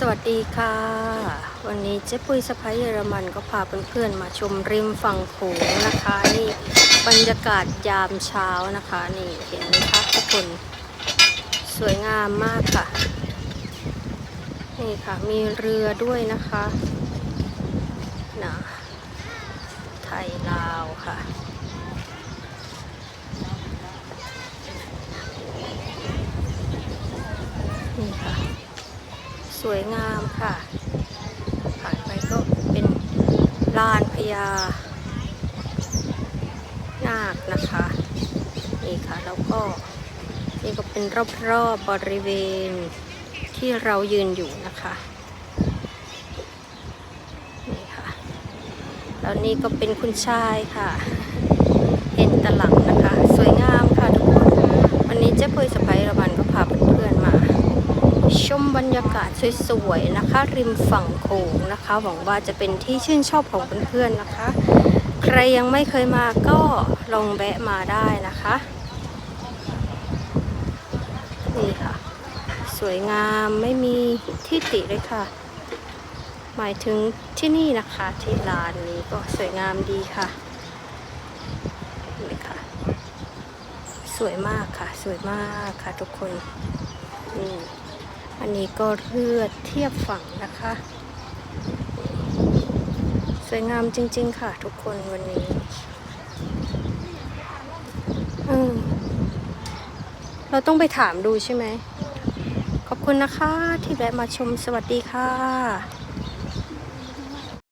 สวัสดีค่ะ วันนี้เจ๊ปุ้ยสะพ้ายเยอรมันก็พาเพื่อนๆมาชมริมฝั่งโขงนะคะ นี่บรรยากาศยามเช้านะคะ นี่เห็นไหมคะทุกคนสวยงามมากค่ะ นี่ค่ะมีเรือด้วยนะคะนะไทยลาวค่ะ นี่ค่ะ ส วยงามค่ะ ผ่านไปก็เป็นลานพญานาคนะคะ นี่ค่ะ แล้วก็นี่ก็เป็นรอบๆบบริเวณที่เรายืนอยู่นะคะนี่ค่ะแล้วนี่ก็เป็นคุณชายค่ะเห็นตลังนะคะ สวยงามค่ะทุกคน วันนี้เจ๊ปุยสไประบันก็พาเพื่อนๆมา ชม บรรยากาศสวยๆนะคะ ริมฝั่งโขงนะคะ หวังว่าจะเป็นที่ชื่นชอบของเพื่อนๆนะคะ ใครยังไม่เคยมาก็ลองแวะมาได้นะคะนี่ค่ะ สวยงามไม่มีที่ติเลยค่ะ หมายถึงที่นี่นะคะที่ลานนี้ก็สวยงามดีค่ะนี่ค่ะสวยมากค่ะ สวยมากค่ะทุกคนนี่ อันนี้ก็เรือเทียบฝั่งนะคะ สวยงามจริง ๆ ค่ะทุกคนวันนี้เราต้องไปถามดูใช่ไหม ขอบคุณนะคะที่แวะมาชมสวัสดีค่ะ